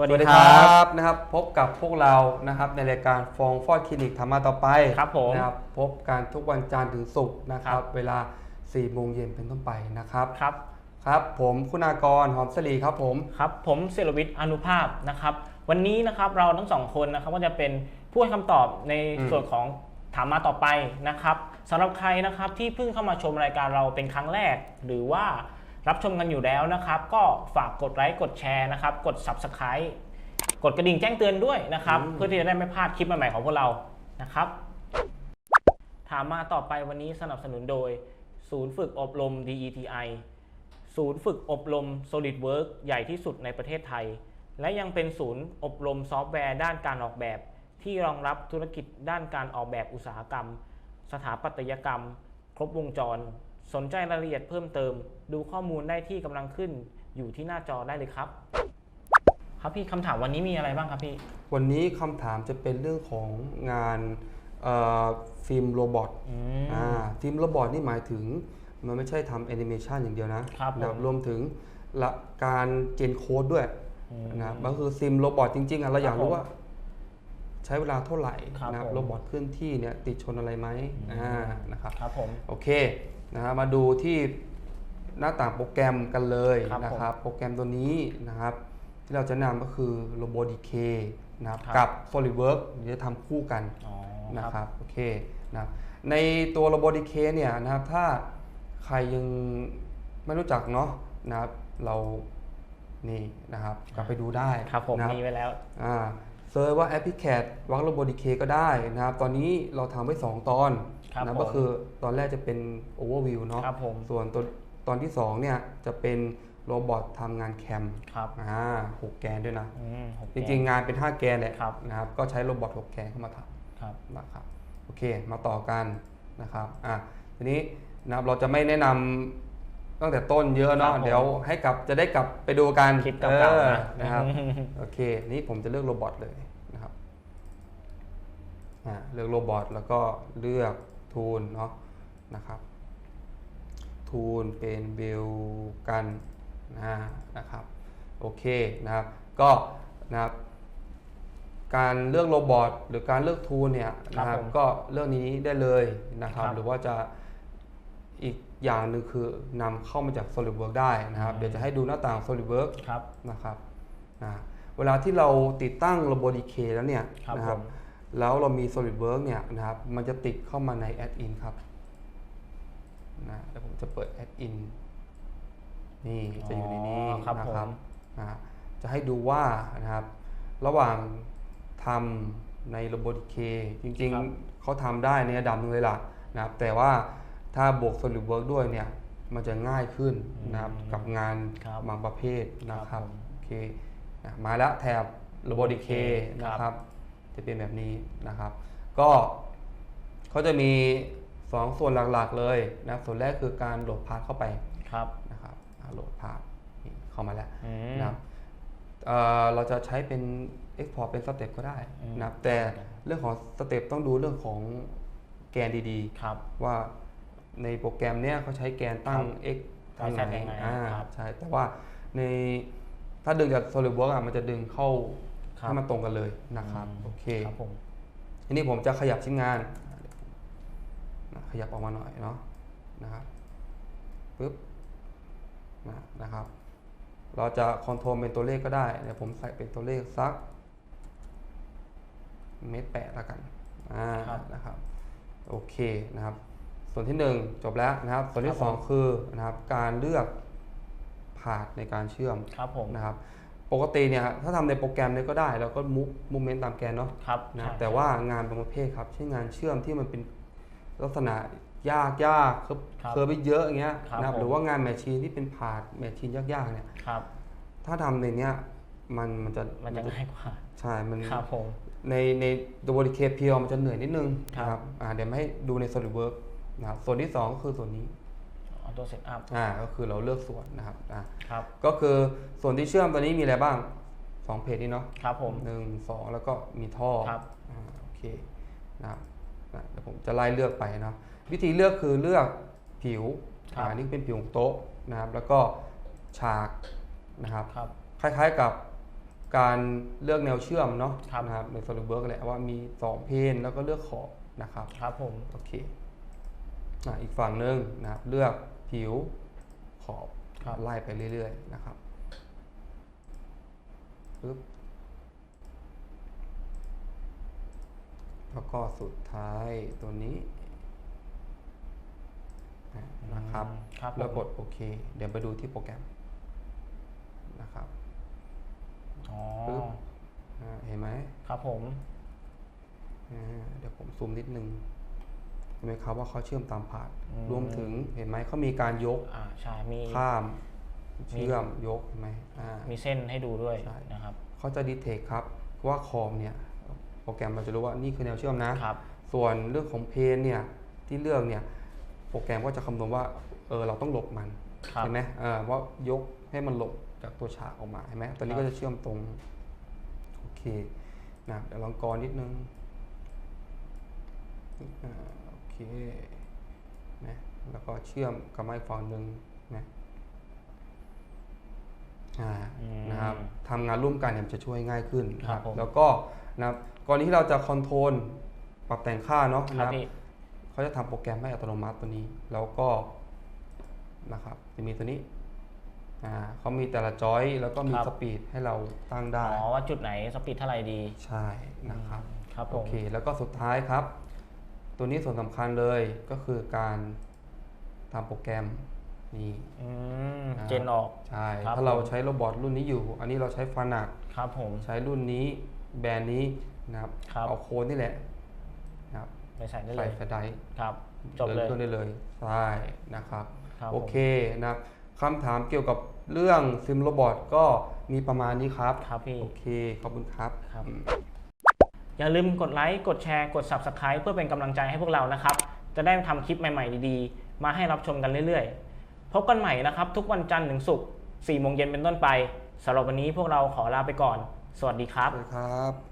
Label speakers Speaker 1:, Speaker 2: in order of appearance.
Speaker 1: วัสดีครับ
Speaker 2: บนะครับ พบกับพวกเรานะครับในรายการฟองฟอดคลินิกทำมาต่อไป
Speaker 1: ครับผม
Speaker 2: นะครับพบกันทุกวันจันทร์ถึงศุกร์นะครั
Speaker 1: ครับบ
Speaker 2: เวลา4โมงเย็นเป็นต้นไปนะครับ
Speaker 1: ครับ
Speaker 2: ครับผมคุณากรหอมสลีครับผม
Speaker 1: ครับผมเซลวิทย์อนุภาพนะครับ วันนี้นะครับเราทั้งสองคนนะครับก็จะเป็นผู้ให้คำตอบใน
Speaker 2: อืม
Speaker 1: ส่วนของถามมาต่อไปนะครับสำหรับใครนะครับที่เพิ่งเข้ามาชมรายการเราเป็นครั้งแรก หรือว่า รับชมกันอยู่แล้วนะครับ ก็ฝากกดไลค์กดแชร์นะครับ กด Subscribe กดกระดิ่งแจ้งเตือนด้วยนะครับ เพื่อที่จะได้ไม่พลาดคลิปใหม่ๆของพวกเรานะครับ ถามมาต่อไปวันนี้สนับสนุนโดย ศูนย์ฝึกอบรม DETI ศูนย์ฝึกอบรม SolidWorks ใหญ่ที่สุดในประเทศไทย และยังเป็นศูนย์อบรมซอฟต์แวร์ด้านการออกแบบ ที่รองรับธุรกิจด้านการออกแบบอุตสาหกรรม สถาปัตยกรรม ครบวงจร สนใจรายละเอียดเพิ่มเติม ดูข้อมูลได้ที่กำลังขึ้นอยู่ที่หน้าจอได้เลยครับ ครับพี่คำถามวันนี้มีอะไรบ้างครับพี่
Speaker 2: วันนี้คำถามจะเป็นเรื่องของงานเอ่อฟิล์มโรบอท
Speaker 1: อืม
Speaker 2: อ่าฟิล์มโรบอทนี่หมายถึงมันไม่ใช่ทำแอนิเมชันอย่างเดียวนะครับ
Speaker 1: ผม
Speaker 2: นะรวมถึงละการเจนโค้ดด้วย
Speaker 1: อืม
Speaker 2: นะครับก็คือซิมโรบอทจริงๆอะเราอยากรู้
Speaker 1: ผม
Speaker 2: ว่า ใช้เวลาเท่าไหร่
Speaker 1: ครับ
Speaker 2: นะครับ
Speaker 1: ผม
Speaker 2: โรบอทเคลื่อนที่เนี่ยติดชนอะไรไหมอ่านะครับ
Speaker 1: ครับผม
Speaker 2: โอเค นะครับมาดูที่หน้าต่างโปรแกรมกันเลย
Speaker 1: ครับ
Speaker 2: นะครับ โปรแกรมตัวนี้นะครับ ที่เราจะแนะนำก็คือ RoboDK นะครับ
Speaker 1: ครับ
Speaker 2: กับ SolidWorks เดี๋ยวจะทำคู่กัน
Speaker 1: อ๋อ
Speaker 2: นะครับโอเคนะครับในตัว RoboDK เนี่ยนะครับถ้าใครยังไม่รู้จักเนาะนะครับเรานี่นะครับกลับไปดูได้
Speaker 1: ครับผม
Speaker 2: นะ
Speaker 1: มีไว้แล้ว
Speaker 2: อ่าเซิร์ชว่า a p p l i c a t วัก RoboDK ก็ได้นะครับตอนนี้เราทำไว้ 2 ตอน
Speaker 1: ครับ
Speaker 2: นะ
Speaker 1: ผม
Speaker 2: ก็คือตอนแรกจะเป็น Overview เนาะ
Speaker 1: ครับผม
Speaker 2: ส่วนตัวตอนที่2เนี่ยจะเป็นโรบอททำงานแคม
Speaker 1: ครับ
Speaker 2: อ่าหกแกนด้วยนะ
Speaker 1: อืมหก
Speaker 2: จริงๆ งานเป็น 5 แกนแหละ
Speaker 1: ครับ
Speaker 2: นะครับก็ใช้โรบอท6แกนเข้ามาทำ
Speaker 1: ครับ
Speaker 2: นะครับโอเคมาต่อกันนะครับอะทีนี้นะครับเราจะไม่แนะนำตั้งแต่ต้นเยอะเนาะ
Speaker 1: ครับผม
Speaker 2: เดี๋ยวให้กลับจะได้กลับไปดูกัน
Speaker 1: คลิปเก่าๆ
Speaker 2: ออ
Speaker 1: นะ
Speaker 2: นะครับโอเคนี่ผมจะเลือกโรบอทเลยนะครับอะเลือกโรบอทแล้วก็เลือก ทูลเนาะนะครับทูลเป็นเบลกันนะนะครับโอเคนะครับก็นะครับการเลือกโรบอทหรือการเลือกทูลเนี่ยนะค
Speaker 1: ครั
Speaker 2: รั
Speaker 1: บบผม
Speaker 2: ก็เลือกนี้ได้เลยนะครับ
Speaker 1: ครับ
Speaker 2: หรือว่าจะอีกอย่างหนึ่งคือนำเข้ามาจาก SolidWorks ได้นะครับ
Speaker 1: อืม
Speaker 2: เดี๋ยวจะให้ดูหน้าต่าง SolidWorks
Speaker 1: ครับ
Speaker 2: นะครับนะเวลาที่เราติดตั้ง RoboDK แล้วเนี่ย
Speaker 1: ครับ
Speaker 2: นะ
Speaker 1: ผม
Speaker 2: แล้วเรามี SolidWorks เนี่ยนะครับ มันจะติดเข้ามาใน Add-in ครับนะเดี๋ยวผมจะเปิด Add-in นี่จะอยู่ในนี้
Speaker 1: อ๋อครับ
Speaker 2: นะ
Speaker 1: ผม
Speaker 2: ครับนะจะให้ดูว่านะครับ ระหว่างทำใน RoboDK จริง
Speaker 1: ครับ
Speaker 2: ๆเขาทำได้ในระดับหนึงเลยล่ะนะครับ แต่ว่าถ้าบวก SolidWorks ด้วยเนี่ย มันจะง่ายขึ้นนะครับ
Speaker 1: อืม
Speaker 2: กับงาน
Speaker 1: ครับ
Speaker 2: บางประเภทนะค
Speaker 1: ครั
Speaker 2: รั
Speaker 1: บบผม
Speaker 2: โอเคนะมาแล้วแถบ RoboDK
Speaker 1: ครับ
Speaker 2: นะครับ จะเป็นแบบนี้นะครับ ก็เขาจะมี 2 ส่วนหลักๆเลยนะส่วนแรกคือการโหลดพาร์ทเข้าไป
Speaker 1: ครับ
Speaker 2: นะครับอ่าโหลดพาร์ทนี่เข้ามาแล้ว
Speaker 1: อืม
Speaker 2: นะครับเอ่อเราจะใช้เป็น Export เป็นสเต็ปก็ได้
Speaker 1: อืม
Speaker 2: นะครับแต่เรื่องของสเต็ปต้องดูเรื่องของแกนดี
Speaker 1: ครับ
Speaker 2: ๆว่าในโปรแกรมเนี้ยเขาใช้แกนตั้ง x ทางไหน
Speaker 1: ใช้ยังไง
Speaker 2: อ่า
Speaker 1: ครับ
Speaker 2: ใช่แต่ว่าในถ้าดึงจาก SolidWorks อะมันจะดึงเข้า
Speaker 1: ครับ
Speaker 2: ให้มันตรงกันเลยนะครับ
Speaker 1: ม
Speaker 2: โอเค
Speaker 1: ครับผม
Speaker 2: ทีนี้ผมจะขยับชิ้นงานนะขยับออกมาหน่อยเนาะนะครับปึ๊บนะนะครับ เราจะคอนโทรลเป็นตัวเลขก็ได้เดี๋ยวผมใส่เป็นตัวเลขสักเมตรแปดแล้วกันอ่า
Speaker 1: ครับ
Speaker 2: นะครับโอเคนะครับ ส่วนที่หนึ่งจบแล้วนะครับ ส่วนที่สองคือนะครับการเลือกผาดในการเชื่อม
Speaker 1: ครับผม
Speaker 2: นะครับ ปกติเนี่ยถ้าทำในโปรแกรมเนี่ยก็ได้เราก็มุกมูเมนต์ตามแกนเนาะ
Speaker 1: ครับ
Speaker 2: นะ
Speaker 1: ใช่
Speaker 2: แต่ว่างานบางประเภทครับเช่นงานเชื่อมที่มันเป็นลักษณะยากยากๆเค
Speaker 1: ครับ
Speaker 2: เคอร์ไปเยอะอย่างเงี้ย
Speaker 1: ครับ
Speaker 2: นะครับ
Speaker 1: ผม
Speaker 2: หรือว่างานแมชชีนที่เป็นผาดแมชชีนยากๆเนี่ย
Speaker 1: ครับ
Speaker 2: ถ้าทำในเนี้ยมันมันจะ
Speaker 1: มันจะง่ายกว่า
Speaker 2: ใช่มัน
Speaker 1: ครับผม
Speaker 2: ในในตัวบริเคเพียวมันจะเหนื่อยนิดนึง
Speaker 1: ครับ
Speaker 2: นะครับอ่าเดี๋ยวมาให้ดูใน SolidWorks นะครับส่วนที่สองก็คือส่วนนี้
Speaker 1: เอา ตัวเซตอัพ
Speaker 2: อ่าก็คือเราเลือกส่วนนะครับอ่า
Speaker 1: ครับ
Speaker 2: ก็คือส่วนที่เชื่อมตัวนี้มีอะไรบ้างสองเพจนี้เนาะ
Speaker 1: ครับผม
Speaker 2: หนึ่งสองแล้วก็มีท่อ
Speaker 1: ครับ
Speaker 2: อ่าโอเคนะครับนะเดี๋ยวผมจะไล่เลือกไปเนาะวิธีเลือกคือเลือกผิว
Speaker 1: ครับ
Speaker 2: อ่านี่เป็นผิวของโต๊ะนะครับ แล้วก็ฉากนะครับ
Speaker 1: ครับ
Speaker 2: คล้าย ๆกับการเลือกแนวเชื่อมเนาะ
Speaker 1: ครับ
Speaker 2: นะครับใน SolidWorks แหละว่ามี2เพนแล้วก็เลือกขอบนะครับ
Speaker 1: ครับผม
Speaker 2: โอเคอะอีกฝั่งหนึ่งนะครับเลือก ผิวขอบ
Speaker 1: ครับ
Speaker 2: ไล่ไปเรื่อยๆนะครับปึ๊บแล้วก็สุดท้ายตัวนี้อะนะครับ
Speaker 1: ครับผม
Speaker 2: แล้วกดโอเค เดี๋ยวไปดูที่โปรแกรมนะครับ
Speaker 1: อ๋อ
Speaker 2: ปึ๊บอ่าเห็นไหม
Speaker 1: ครับผม
Speaker 2: อ่าเดี๋ยวผมซูมนิดนึงเห็นไหมครับว่าเขาเชื่อมตามผ่าน
Speaker 1: อืม
Speaker 2: รวมถึงเห็นไหมเขามีการยก
Speaker 1: อ่าใช่มี
Speaker 2: ข้ามเชื่อมยกเห็นไหมอ่า
Speaker 1: มีเส้นให้ดูด้วย
Speaker 2: ใช่
Speaker 1: นะครับ
Speaker 2: เขาจะดีเทคครับว่าคอมเนี่ยโปรแกรมมันจะรู้ว่านี่คือแนวเชื่อมนะ
Speaker 1: ครับ
Speaker 2: ส่วนเรื่องของเพนเนี่ยที่เลือกเนี่ยโปรแกรมก็จะคำนวณว่าเออเราต้องหลบมัน
Speaker 1: ครับ
Speaker 2: เห็นไหมเออว่ายกให้มันหลบจากตัวฉากออกมาเห็นไหมตอนนี้
Speaker 1: ครับ
Speaker 2: ก็จะเชื่อมตรงโอเคนะเดี๋ยวลองกรนิดนึงอ่าโอเค นะแล้วก็เชื่อมกับไม้ฝั่งหนึ่งนะอ่า
Speaker 1: อืม
Speaker 2: นะครับทำงานร่วมกันเนี่ยมันจะช่วยง่ายขึ้นนะครับ
Speaker 1: ผม
Speaker 2: แล้วก็นะครับก่อนที่เราจะคอนโทรลปรับแต่งค่าเนาะ
Speaker 1: ค
Speaker 2: นะ
Speaker 1: รับ
Speaker 2: ครับ
Speaker 1: พี่
Speaker 2: เขาจะทำโปรแกรมให้อัตโนมัติตัวนี้ แล้วก็นะครับจะมีตัวนี้อ่าเขามีแต่ละจอยแล้วก็มี
Speaker 1: ครับ
Speaker 2: สปีดให้เราตั้งได้
Speaker 1: อ๋อ ว่าจุดไหนสปีดเท่าไหร่ดี
Speaker 2: ใช่นะครับ
Speaker 1: ครับผ
Speaker 2: โอ
Speaker 1: ม
Speaker 2: เค แล้วก็สุดท้ายครับ ตัวนี้ส่วนสำคัญเลยก็คือการทำโปรแกรมนี่
Speaker 1: อืม
Speaker 2: อ่า
Speaker 1: เจนออก
Speaker 2: ใช่
Speaker 1: ครับ
Speaker 2: ถ้าเรา
Speaker 1: ผม
Speaker 2: ใช้โรบอทรุ่นนี้อยู่ อันนี้เราใช้ฟานัก
Speaker 1: ครับผม
Speaker 2: ใช้รุ่นนี้แบรนด์นี้นะครับ
Speaker 1: ครับ
Speaker 2: เอาโค้ดนี่แหละนะครับ
Speaker 1: ไปใส่ได้เล
Speaker 2: ใส่
Speaker 1: ย
Speaker 2: สไดร์
Speaker 1: ครับ จบเลย
Speaker 2: ดินเครื่องได้เลยใช่นะครับ
Speaker 1: ครับ
Speaker 2: โอ
Speaker 1: ผม
Speaker 2: เคนะครับคำถามเกี่ยวกับเรื่องซิมโรบอทก็มีประมาณนี้ครับ
Speaker 1: ครับพี่
Speaker 2: โอเค ขอบคุณครับ
Speaker 1: ครับ
Speaker 2: อืม
Speaker 1: อย่าลืมกดไลค์ กดแชร์ กด Subscribe เพื่อเป็นกำลังใจให้พวกเรานะครับ จะได้ทำคลิปใหม่ๆดีๆ มาให้รับชมกันเรื่อยๆ พบกันใหม่นะครับ ทุกวันจันทร์ถึงศุกร์4โมงเย็นเป็นต้นไปสำหรับวันนี้พวกเราขอลาไปก่อน สวัสดีครับ
Speaker 2: สวัสดีครับ